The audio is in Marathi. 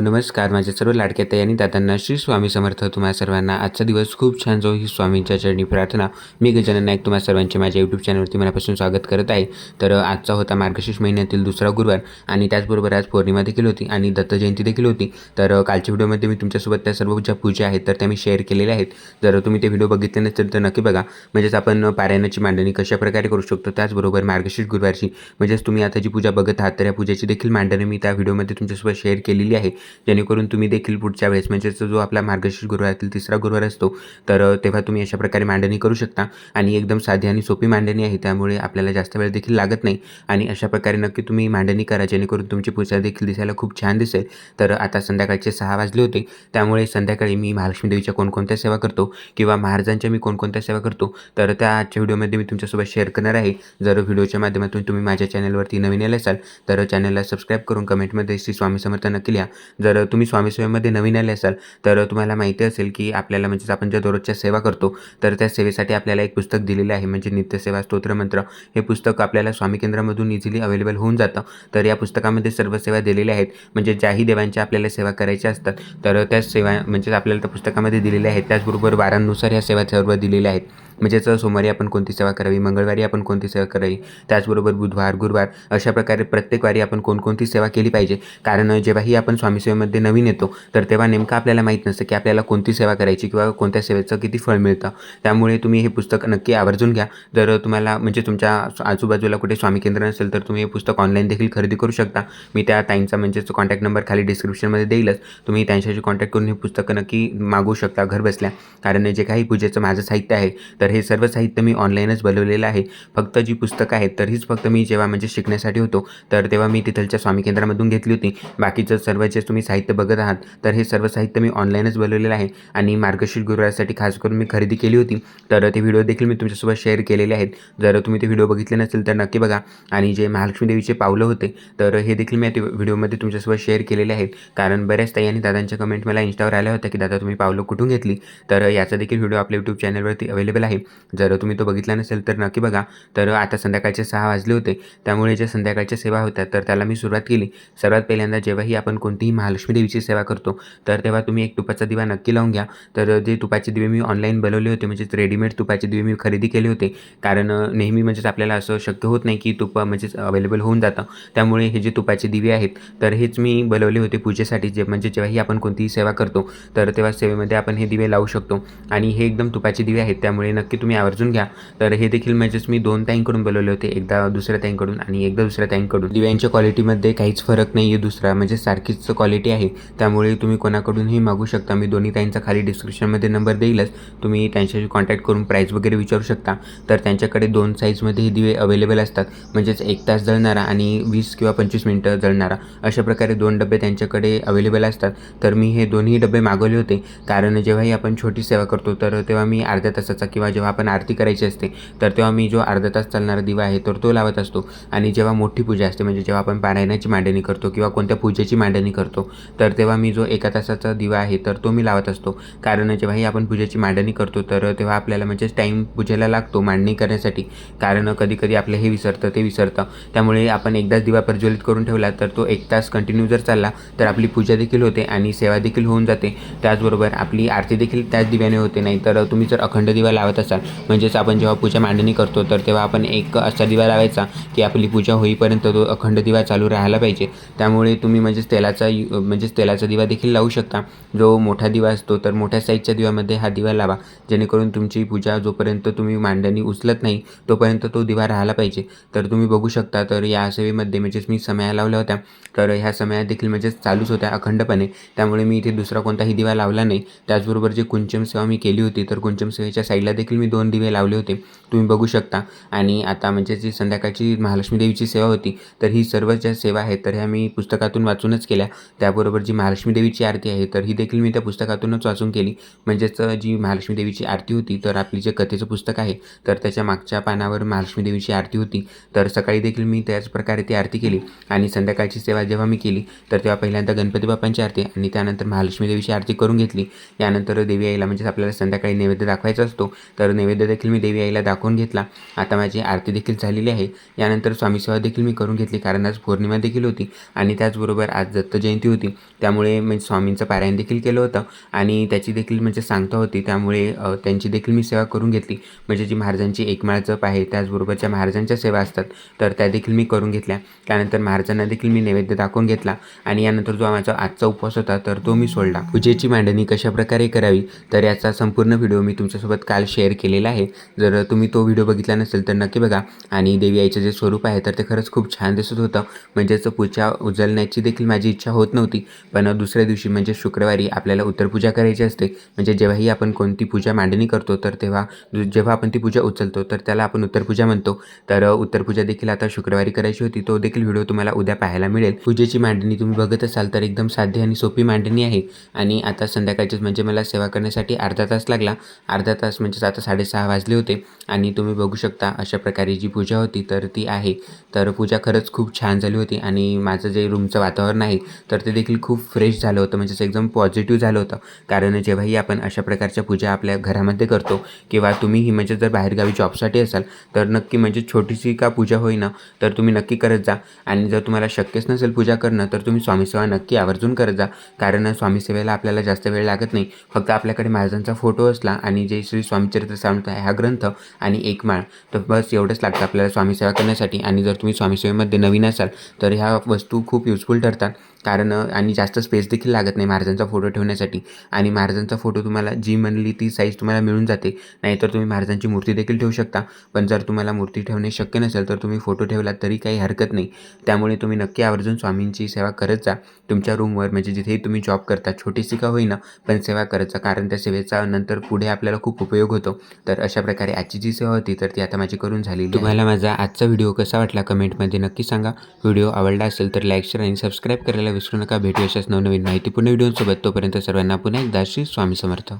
हॅलो नमस्कार. माझ्या सर्व लाडक्या ताई आणि दादांना श्री स्वामी समर्थ. तुम्हा सर्वांना आजचा दिवस खूप छान जाऊ ही स्वामींच्या चरणी प्रार्थना. मी गजानन नाईक. तुम्हा सर्वांचे माझ्या यूट्यूब चॅनलवरती मनापासून स्वागत करत आहे. तर आजचा होता मार्गशीर्ष महिन्यातील दुसरा गुरुवार आणि त्याचबरोबर आज पौर्णिमा देखील होती आणि दत्त जयंती देखील होती. तर कालच्या व्हिडिओमध्ये मी तुमच्यासोबत त्या सर्व ज्या पूजा आहेत तर त्या मी शेअर केलेल्या आहेत. जर तुम्ही ते व्हिडिओ बघितले नसेल तर नक्की बघा. म्हणजेच आपण पारायणाची मांडणी कशा प्रकारे करू शकतो त्याचबरोबर मार्गशीर्ष गुरुवारची. म्हणजेच तुम्ही आता जी पूजा बघत आहात तर या पूजेची देखील मांडणी मी त्या व्हिडिओमध्ये तुमच्यासोबत शेअर केलेली आहे. जेणेकरून तुम्ही देखील पुढच्या वेळेस म्हणजेच जो आपला मार्गशीर्ष गुरुवारातील तिसरा गुरुवार असतो तर तेव्हा तुम्ही अशा प्रकारे मांडणी करू शकता. आणि एकदम साधी आणि सोपी मांडणी आहे त्यामुळे आपल्याला जास्त वेळ देखील लागत नाही. आणि अशा प्रकारे नक्की तुम्ही मांडणी करा जेणेकरून तुमची पूजा देखील दिसायला खूप छान दिसेल. तर आता संध्याकाळचे सहा वाजले होते. त्यामुळे संध्याकाळी मी महालक्ष्मी देवीच्या कोणकोणत्या सेवा करतो किंवा महाराजांच्या मी कोणकोणत्या सेवा करतो तर त्या आजच्या व्हिडिओमध्ये मी तुमच्यासोबत शेअर करणार आहे. जर व्हिडिओच्या माध्यमातून तुम्ही माझ्या चॅनलवरती नवीन आले असाल तर चॅनलला सबस्क्राईब करून कमेंटमध्ये श्री स्वामी समर्थ नक्की लिहा. जर तुम्ही स्वामी सेवेमध्ये नवीन आले असाल तर तुम्हाला माहिती असेल की आपल्याला म्हणजेच आपण ज्या दररोजच्या सेवा करतो तर त्या सेवेसाठी आपल्याला एक पुस्तक दिलेलं आहे म्हणजे नित्यसेवा स्तोत्रमंत्र हे पुस्तक आपल्याला स्वामी केंद्रामधून इझिली अवेलेबल होऊन जातं. तर या पुस्तकामध्ये सर्व सेवा दिलेल्या आहेत म्हणजे ज्याही देवांच्या आपल्याला सेवा करायच्या असतात तर त्या सेवा म्हणजेच आपल्याला त्या पुस्तकामध्ये दिलेल्या आहेत. त्याचबरोबर वारांनुसार ह्या सेवा सर्व दिलेल्या आहेत. म्हणजेच सोमवारी आपण कोणती सेवा करावी मंगळवारी आपण कोणती सेवा करावी त्याचबरोबर बुधवार गुरुवार अशा प्रकारे प्रत्येक वारी आपण कोणकोणती सेवा केली पाहिजे. कारण जेव्हाही आपण स्वामी सेवेमध्ये नवीन येतो तर तेव्हा नेमकं आपल्याला माहीत नसतं की आपल्याला कोणती सेवा करायची किंवा कोणत्या सेवेचं किती फळ मिळतं. त्यामुळे तुम्ही हे पुस्तक नक्की आवर्जून घ्या. जर तुम्हाला म्हणजे तुमच्या आजूबाजूला कुठे स्वामी केंद्र नसेल तर तुम्ही हे पुस्तक ऑनलाईन देखील खरेदी करू शकता. मी त्या ताईंचा म्हणजेच कॉन्टॅक्ट नंबर खाली डिस्क्रिप्शनमध्ये देईलच. तुम्ही त्यांच्याशी कॉन्टॅक्ट करून हे पुस्तकं नक्की मागवू शकता घर बसल्या कारण जे काही पूजेचं माझं साहित्य आहे तर हे सर्व साहित्य मी ऑनलाईनच बनवलेलं आहे. फक्त जी पुस्तकं आहेत तर हीच फक्त मी जेव्हा म्हणजे शिकण्यासाठी होतो तर तेव्हा मी तिथलच्या स्वामी केंद्रामधून घेतली होती. बाकीचं सर्व जे तुम्ही साहित्य बघत आहात तर हे सर्व साहित्य मी ऑनलाईनच बनवलेलं आहे आणि मार्गशीर्ष गुरुवारसाठी खास करून मी खरेदी केली होती. तर ते व्हिडिओ देखील मी तुमच्यासोबत शेअर केलेले आहेत. जर तुम्ही ते व्हिडिओ बघितले नसेल तर नक्की बघा. आणि जे महालक्ष्मी देवीचे पावलं होते तर हे देखील मी ते व्हिडिओमध्ये तुमच्यासोबत शेअर केलेले आहेत. कारण बऱ्याच ताई आणि दादांच्या कमेंट मला इंस्टावर आल्या होत्या की दादा तुम्ही पावलं कुठून घेतली? तर याचा देखील व्हिडिओ आपल्या यूट्यूब चॅनलवरती अवेलेबल आहे. जर तुम्ही तो बघितला नसेल तर नक्की बघा. तर आता संध्याकाळचे सहा वाजले होते. त्यामुळे ज्या संध्याकाळच्या सेवा होत्या तर त्याला मी सुरुवात केली. सर्वात पहिल्यांदा जेव्हाही आपण कोणतीही महालक्ष्मी देवीची सेवा करतो तर तेव्हा तुम्ही एक तुपाचा दिवा नक्की लावून घ्या. तर जे तुपाचे दिवे मी ऑनलाईन बनवले होते म्हणजेच रेडीमेड तुपाचे दिवे मी खरेदी केले होते. कारण नेहमी म्हणजेच आपल्याला असं शक्य होत नाही की तुप म्हणजेच अवेलेबल होऊन जातं. त्यामुळे हे जे तुपाचे दिवे आहेत तर हेच मी बनवले होते पूजेसाठी. जे म्हणजे जेव्हाही आपण कोणतीही सेवा करतो तर तेव्हा सेवेमध्ये आपण हे दिवे लावू शकतो. आणि हे एकदम तुपाचे दिवे आहेत त्यामुळे नक्की तुम्ही आवर्जून घ्या. तर हे देखील म्हणजेच मी दोन ताईंकडून बनवले होते एकदा दुसऱ्या ताईंकडून आणि एकदा दुसऱ्या ताईंकडून. दिव्यांच्या क्वालिटीमध्ये काहीच फरक नाही आहे दुसरा म्हणजे सारखीच क्वालिटी आहे. त्यामुळे तुम्ही कोणाकडूनही मागू शकता. मी दोन्ही ताईंचा खाली डिस्क्रिप्शनमध्ये नंबर देईलच. तुम्ही त्यांच्याशी कॉन्टॅक्ट करून प्राईस वगैरे विचारू शकता. तर त्यांच्याकडे दोन साईजमध्ये हे दिवे अवेलेबल असतात. म्हणजेच एक तास जळणारा आणि वीस किंवा पंचवीस मिनटं जळणारा. अशा प्रकारे दोन डबे त्यांच्याकडे अवेलेबल असतात. तर मी हे दोन्ही डबे मागवले होते. कारण जेव्हाही आपण छोटी सेवा करतो तर तेव्हा मी अर्ध्या तासाचा किंवा जेव्हा आपण आरती करायची असते तर तेव्हा मी जो अर्धा तास चालणारा दिवा आहे तर तो लावत असतो. आणि जेव्हा मोठी पूजा असते म्हणजे जेव्हा आपण पारायणाची मांडणी करतो किंवा कोणत्या पूजेची मांडणी करतो तर तेव्हा मी जो एका तासाचा दिवा आहे तर तो मी लावत असतो. कारण जेव्हाही आपण पूजेची मांडणी करतो तर तेव्हा आपल्याला म्हणजेच टाईम पूजेला लागतो मांडणी करण्यासाठी. कारण कधी कधी आपलं हे विसरतं ते विसरतं. त्यामुळे आपण एकदाच दिवा प्रज्वलित करून ठेवला तर तो एक तास कंटिन्यू जर चालला तर आपली पूजा देखील होते आणि सेवा देखील होऊन जाते. त्याचबरोबर आपली आरती देखील त्याच दिव्याने होते नाही तर तुम्ही जर अखंड दिवा लावत असाल म्हणजेच आपण जेव्हा पूजा मांडणी करतो तर तेव्हा आपण एक असा दिवा लावायचा की आपली पूजा होईपर्यंत तो अखंड दिवा चालू राहायला पाहिजे. त्यामुळे तुम्ही म्हणजेच तेलाचा यु- म्हणजेच तेलाचा दिवा देखील लावू शकता. जो मोठा दिवा असतो तर मोठ्या साईजच्या दिव्यामध्ये हा दिवा लावा. जेणेकरून तुमची पूजा जोपर्यंत तुम्ही मांडणी उचलत नाही तोपर्यंत तो दिवा राहायला पाहिजे. तर तुम्ही बघू शकता तर या सेवेमध्ये म्हणजेच मी समया लावल्या होत्या. तर ह्या समया देखील म्हणजेच चालूच होत्या अखंडपणे. त्यामुळे मी इथे दुसरा कोणताही दिवा लावला नाही. त्याचबरोबर जे कुंचम सेवा मी केली होती तर कुंचम सेवेच्या साईडला देखील मी दोन दिवे लावले होते. तुम्ही बघू शकता. आणि आता म्हणजे जी संध्याकाळची महालक्ष्मी देवीची सेवा होती तर ही सर्व ज्या सेवा आहेत तर ह्या मी पुस्तकातून वाचूनच केल्या. त्याबरोबर जी महालक्ष्मी देवीची आरती आहे तर ही देखील मी त्या पुस्तकातूनच वाचून केली. म्हणजेच जी महालक्ष्मी देवीची आरती होती तर आपली जे कथेचं पुस्तक आहे तर त्याच्या मागच्या पानावर महालक्ष्मी देवीची आरती होती. तर सकाळी देखील मी त्याच प्रकारे ती आरती केली. आणि संध्याकाळची सेवा जेव्हा मी केली तर तेव्हा पहिल्यांदा गणपती बाप्पांची आरती आणि त्यानंतर महालक्ष्मी देवीची आरती करून घेतली. यानंतर देवी आईला म्हणजेच आपल्याला संध्याकाळी नैवेद्य दाखवायचा असतो. तर नैवेद्य देखील मी देवी आईला दाखवून घेतला. आता माझी आरती देखील झालेली आहे. यानंतर स्वामी सेवा देखील मी करून घेतली कारण आज पौर्णिमा देखील होती आणि त्याचबरोबर आज दत्त जयंती होती. त्यामुळे मी स्वामींचं पारायण देखील केलं होतं आणि त्याची देखील म्हणजे सांगता होती. त्यामुळे त्यांची देखील मी सेवा करून घेतली. म्हणजे जी महाराजांची एकमाळ जप आहे त्याचबरोबर ज्या महाराजांच्या सेवा असतात तर त्या देखील मी करून घेतल्या. त्यानंतर महाराजांना देखील मी नैवेद्य दाखवून घेतला आणि यानंतर जो माझा आजचा उपवास होता तर तो मी सोडला. पूजेची मांडणी कशा प्रकारे करावी तर याचा संपूर्ण व्हिडिओ मी तुमच्यासोबत काल शेअर केलेला आहे. जर तुम्ही तो व्हिडिओ बघितला नसेल तर नक्की बघा. आणि देवी आईचं जे स्वरूप आहे तर ते खरंच खूप छान दिसत होतं. म्हणजेच पूजा उचलण्याची देखील माझी इच्छा होत नव्हती. पण दुसऱ्या दिवशी म्हणजे शुक्रवारी आपल्याला उत्तरपूजा करायची असते. म्हणजे जेव्हाही आपण कोणती पूजा मांडणी करतो तर तेव्हा जेव्हा आपण ती पूजा उचलतो तर त्याला आपण उत्तरपूजा म्हणतो. तर उत्तरपूजा देखील आता शुक्रवारी करायची होती. तो देखील व्हिडिओ तुम्हाला उद्या पाहायला मिळेल. पूजेची मांडणी तुम्ही बघत असाल तर एकदम साधी आणि सोपी मांडणी आहे. आणि आता संध्याकाळचीच म्हणजे मला सेवा करण्यासाठी अर्धा तास लागला. अर्धा तास म्हणजेच आता साडेसहा वाजले होते. आणि तुम्ही बघू शकता अशा प्रकारे जी पूजा होती तर ती आहे. तर पूजा खरंच खूप छान झाली होती. आणि माझं जे रूमचं वातावरण आहे तर ते देखील खूप फ्रेश झालं होतं. म्हणजेच एकदम पॉझिटिव्ह झालं होतं. कारण जेव्हाही आपण अशा प्रकारच्या पूजा आपल्या घरामध्ये करतो किंवा तुम्हीही म्हणजे जर बाहेरगावी जॉबसाठी असाल तर नक्की म्हणजे छोटीशी का पूजा होईना तर तुम्ही नक्की करत जा. आणि जर तुम्हाला शक्यच नसेल पूजा करणं तर तुम्ही स्वामीसेवा नक्की आवर्जून करत जा. कारण स्वामीसेवेला आपल्याला जास्त वेळ लागत नाही. फक्त आपल्याकडे महाराजांचा फोटो असला आणि जे श्री स्वामीचरित्र सामर्थ आहे हा ग्रंथ आणि एक माळ तर बस एवढंच लागतं आपल्याला स्वामीसेवा करण्यासाठी. आणि जर तुम्ही स्वामीसेवेमध्ये नवीन असाल तर ह्या वस्तू खूप युजफुल ठरतात. कारण आणि जास्त स्पेस देखील लागत नाही महाराजांचा फोटो ठेवण्यासाठी. आणि महाराजांचा फोटो तुम्हाला जी म्हणली ती साईज तुम्हाला मिळून जाते. नाहीतर तुम्ही महाराजांची मूर्ती देखील ठेवू शकता. पण जर तुम्हाला मूर्ती ठेवणे शक्य नसेल तर तुम्ही फोटो ठेवलात तरी काही हरकत नाही. त्यामुळे तुम्ही नक्की आवर्जून स्वामींची सेवा करत जा. तुमच्या रूमवर म्हणजे जिथेही तुम्ही जॉब करता छोटीशी का होईना पण सेवा करत जा. कारण त्या सेवेचा नंतर पुढे आपल्याला खूप उपयोग होतो. तर अशा प्रकारे आजची जी सेवा होती तर ती आता माझी करून झाली तुम्हाला माझा आजचा व्हिडिओ कसा वाटला कमेंटमध्ये नक्की सांगा. व्हिडिओ आवडला असेल तर लाईक शेअर आणि सबस्क्राईब करायला विसरू नका. भेटू अशाच नवनवीन माहितीपूर्ण व्हिडिओसोबत. तोपर्यंत सर्वांना पुन्हा एकदा श्री स्वामी समर्थ.